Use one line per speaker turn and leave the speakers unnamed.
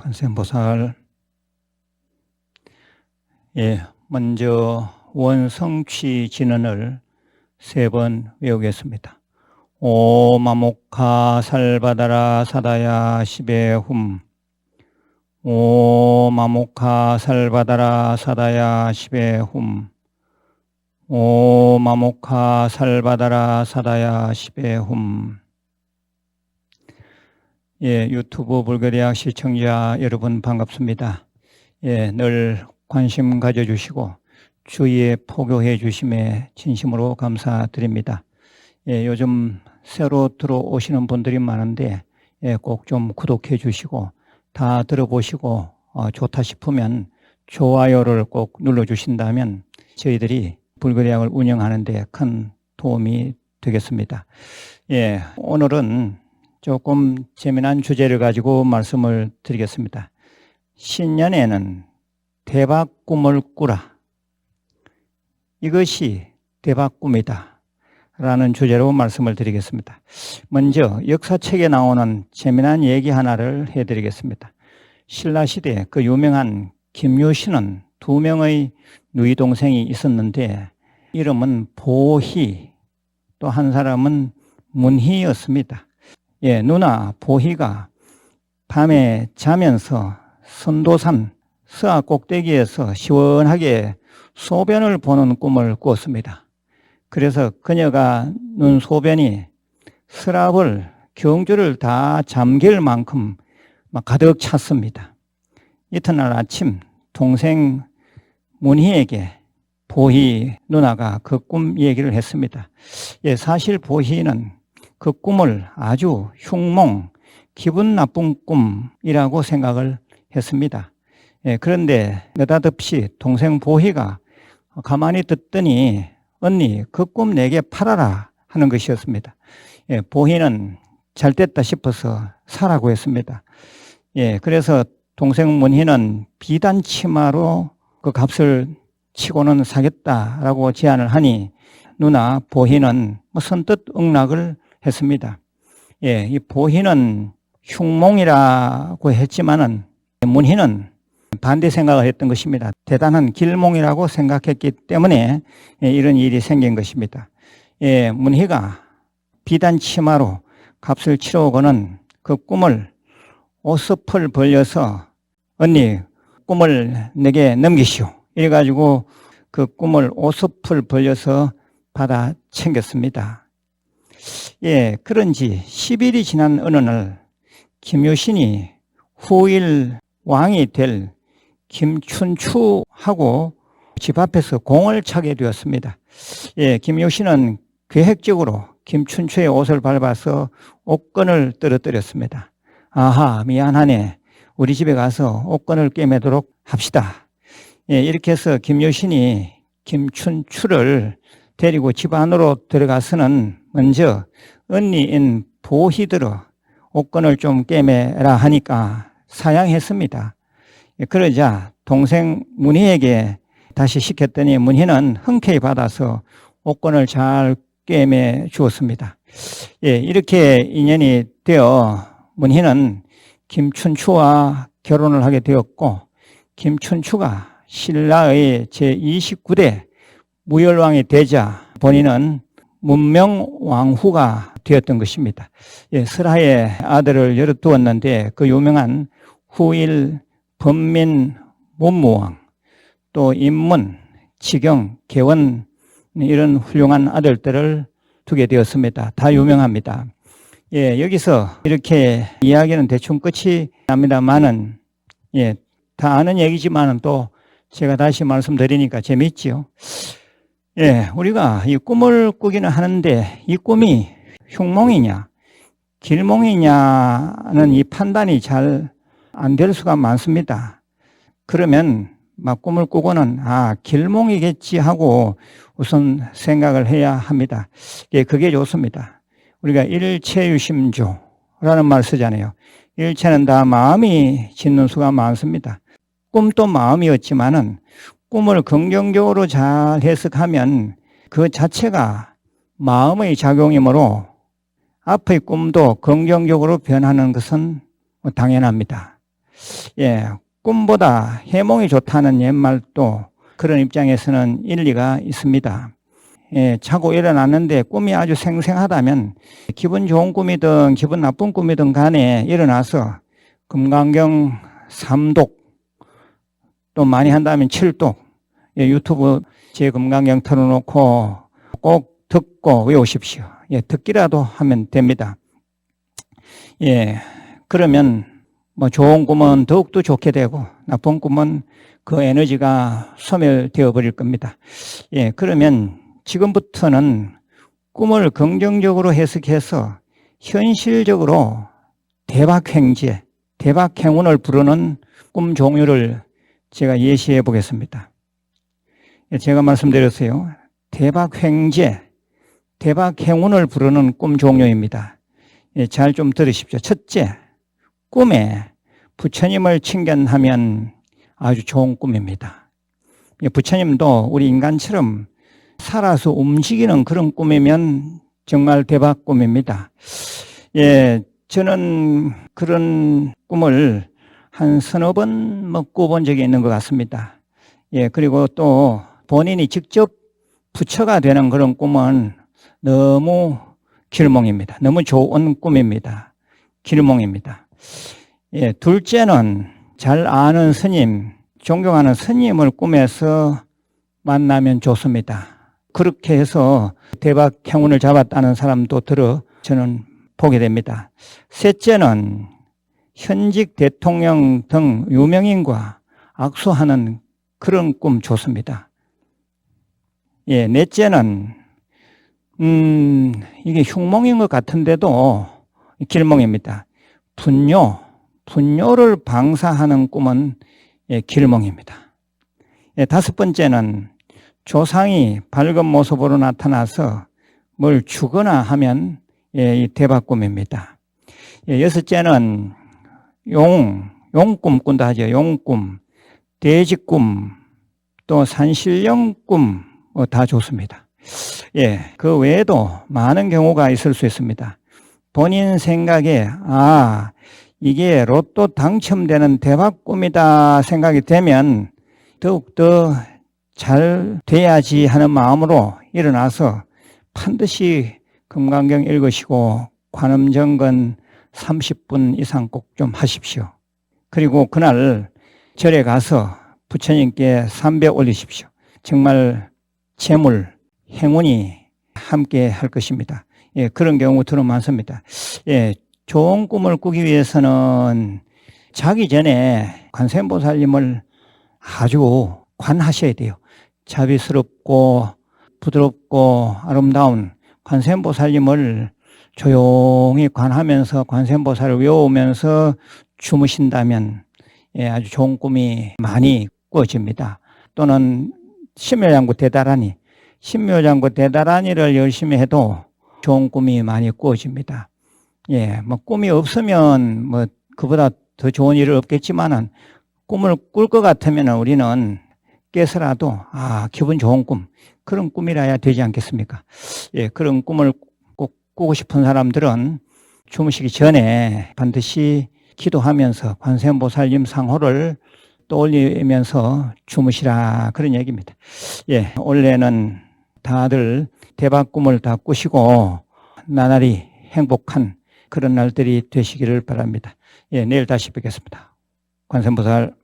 관세음보살. 예, 먼저 원성취 진언을 세 번 외우겠습니다. 오마목하 살바다라 사다야 시베훔 오마목하 살바다라 사다야 시베훔 오마목하 살바다라 사다야 시베훔 예, 유튜브 불교대학 시청자 여러분 반갑습니다. 예, 늘 관심 가져주시고 주위에 포교해 주심에 진심으로 감사드립니다. 예, 요즘 새로 들어오시는 분들이 많은데 예, 꼭 좀 구독해 주시고 다 들어보시고 어, 좋다 싶으면 좋아요를 꼭 눌러주신다면 저희들이 불교대학을 운영하는 데 큰 도움이 되겠습니다. 예, 오늘은 조금 재미난 주제를 가지고 말씀을 드리겠습니다. 신년에는 대박 꿈을 꾸라. 이것이 대박 꿈이다. 라는 주제로 말씀을 드리겠습니다. 먼저 역사책에 나오는 재미난 얘기 하나를 해드리겠습니다. 신라시대 그 유명한 김유신은 두 명의 누이 동생이 있었는데 이름은 보희 또 한 사람은 문희였습니다. 예, 누나 보희가 밤에 자면서 선도산 서악 꼭대기에서 시원하게 소변을 보는 꿈을 꾸었습니다. 그래서 그녀가 눈 소변이 서랍을 경주를 다 잠길 만큼 막 가득 찼습니다. 이튿날 아침 동생 문희에게 보희 누나가 그 꿈 얘기를 했습니다. 예, 사실 보희는 그 꿈을 아주 흉몽, 기분 나쁜 꿈이라고 생각을 했습니다. 예, 그런데 느닷없이 동생 보희가 가만히 듣더니 언니 그 꿈 내게 팔아라 하는 것이었습니다. 예, 보희는 잘 됐다 싶어서 사라고 했습니다. 예, 그래서 동생 문희는 비단 치마로 그 값을 치고는 사겠다라고 제안을 하니 누나 보희는 뭐 선뜻 응낙을 했습니다. 예, 이 보희는 흉몽이라고 했지만은 문희는 반대 생각을 했던 것입니다. 대단한 길몽이라고 생각했기 때문에 예, 이런 일이 생긴 것입니다. 예, 문희가 비단 치마로 값을 치러오고는 그 꿈을 오스풀 벌려서 언니 꿈을 내게 넘기시오. 이래가지고 그 꿈을 오스풀 벌려서 받아 챙겼습니다. 예, 그런지 10일이 지난 어느 날 김효신이 후일 왕이 될 김춘추하고 집 앞에서 공을 차게 되었습니다. 예, 김효신은 계획적으로 김춘추의 옷을 밟아서 옷건을 떨어뜨렸습니다. 아하, 미안하네. 우리 집에 가서 옷건을 꿰매도록 합시다. 예, 이렇게 해서 김효신이 김춘추를 데리고 집 안으로 들어가서는 먼저 언니인 보희들어 옷건을 좀 꿰매라 하니까 사양했습니다. 그러자 동생 문희에게 다시 시켰더니 문희는 흔쾌히 받아서 옷건을 잘 꿰매 주었습니다. 예, 이렇게 인연이 되어 문희는 김춘추와 결혼을 하게 되었고 김춘추가 신라의 제29대 무열왕이 되자 본인은 문명왕후가 되었던 것입니다. 예, 설하의 아들을 여러 두었는데 그 유명한 후일 범민 문무왕 또 인문, 지경, 개원 이런 훌륭한 아들들을 두게 되었습니다. 다 유명합니다. 예, 여기서 이렇게 이야기는 대충 끝이 납니다만은 예, 다 아는 얘기지만은 또 제가 다시 말씀드리니까 재밌지요. 예, 우리가 이 꿈을 꾸기는 하는데 이 꿈이 흉몽이냐, 길몽이냐는 이 판단이 잘 안 될 수가 많습니다. 그러면 막 꿈을 꾸고는 아, 길몽이겠지 하고 우선 생각을 해야 합니다. 예, 그게 좋습니다. 우리가 일체유심조라는 말 쓰잖아요. 일체는 다 마음이 짓는 수가 많습니다. 꿈도 마음이었지만은 꿈을 긍정적으로 잘 해석하면 그 자체가 마음의 작용이므로 앞의 꿈도 긍정적으로 변하는 것은 당연합니다. 예, 꿈보다 해몽이 좋다는 옛말도 그런 입장에서는 일리가 있습니다. 예, 자고 일어났는데 꿈이 아주 생생하다면 기분 좋은 꿈이든 기분 나쁜 꿈이든 간에 일어나서 금강경 3독 또 많이 한다면 7독 예, 유튜브 제 금강경 틀어놓고 꼭 듣고 외우십시오. 예, 듣기라도 하면 됩니다. 예, 그러면 뭐 좋은 꿈은 더욱더 좋게 되고 나쁜 꿈은 그 에너지가 소멸되어 버릴 겁니다. 예, 그러면 지금부터는 꿈을 긍정적으로 해석해서 현실적으로 대박 행제, 대박 행운을 부르는 꿈 종류를 제가 예시해 보겠습니다. 예, 제가 말씀드렸어요. 대박행제, 대박 행운을 부르는 꿈 종류입니다. 예, 잘좀 들으십시오. 첫째, 꿈에 부처님을 칭견하면 아주 좋은 꿈입니다. 예, 부처님도 우리 인간처럼 살아서 움직이는 그런 꿈이면 정말 대박 꿈입니다. 예, 저는 그런 꿈을 한 서너 번뭐 꿔본 적이 있는 것 같습니다. 예, 그리고 또 본인이 직접 부처가 되는 그런 꿈은 너무 길몽입니다. 너무 좋은 꿈입니다. 길몽입니다. 예, 둘째는 잘 아는 스님, 존경하는 스님을 꿈에서 만나면 좋습니다. 그렇게 해서 대박 행운을 잡았다는 사람도 들어 저는 보게 됩니다. 셋째는 현직 대통령 등 유명인과 악수하는 그런 꿈 좋습니다. 예, 넷째는 음, 이게 흉몽인 것 같은데도 길몽입니다. 분뇨, 분뇨를 방사하는 꿈은 예, 길몽입니다. 예, 다섯 번째는 조상이 밝은 모습으로 나타나서 뭘 주거나 하면 예, 이 대박꿈입니다. 예, 여섯째는 용, 용꿈 꾼다 하죠. 용꿈, 돼지꿈, 또 산신령꿈 뭐 다 좋습니다. 예, 그 외에도 많은 경우가 있을 수 있습니다. 본인 생각에 아 이게 로또 당첨되는 대박 꿈이다 생각이 되면 더욱더 잘 돼야지 하는 마음으로 일어나서 반드시 금강경 읽으시고 관음정건 30분 이상 꼭 좀 하십시오. 그리고 그날 절에 가서 부처님께 삼배 올리십시오. 정말 재물, 행운이 함께 할 것입니다. 예, 그런 경우들은 많습니다. 예, 좋은 꿈을 꾸기 위해서는 자기 전에 관세음보살님을 아주 관하셔야 돼요. 자비스럽고 부드럽고 아름다운 관세음보살님을 조용히 관하면서 관세음보살을 외우면서 주무신다면 예, 아주 좋은 꿈이 많이 꾸어집니다. 또는 심묘장구 대다라니, 심묘장구 대다라니를 열심히 해도 좋은 꿈이 많이 꾸어집니다. 예, 뭐 꿈이 없으면 뭐 그보다 더 좋은 일은 없겠지만은 꿈을 꿀 것 같으면 우리는 깨서라도 아 기분 좋은 꿈 그런 꿈이라야 되지 않겠습니까? 예 그런 꿈을 꼭 꾸고 싶은 사람들은 주무시기 전에 반드시 기도하면서 관세음보살님 상호를 떠올리면서 주무시라 그런 얘기입니다. 예 원래는 다들 대박 꿈을 다 꾸시고 나날이 행복한 그런 날들이 되시기를 바랍니다. 예 내일 다시 뵙겠습니다. 관세음보살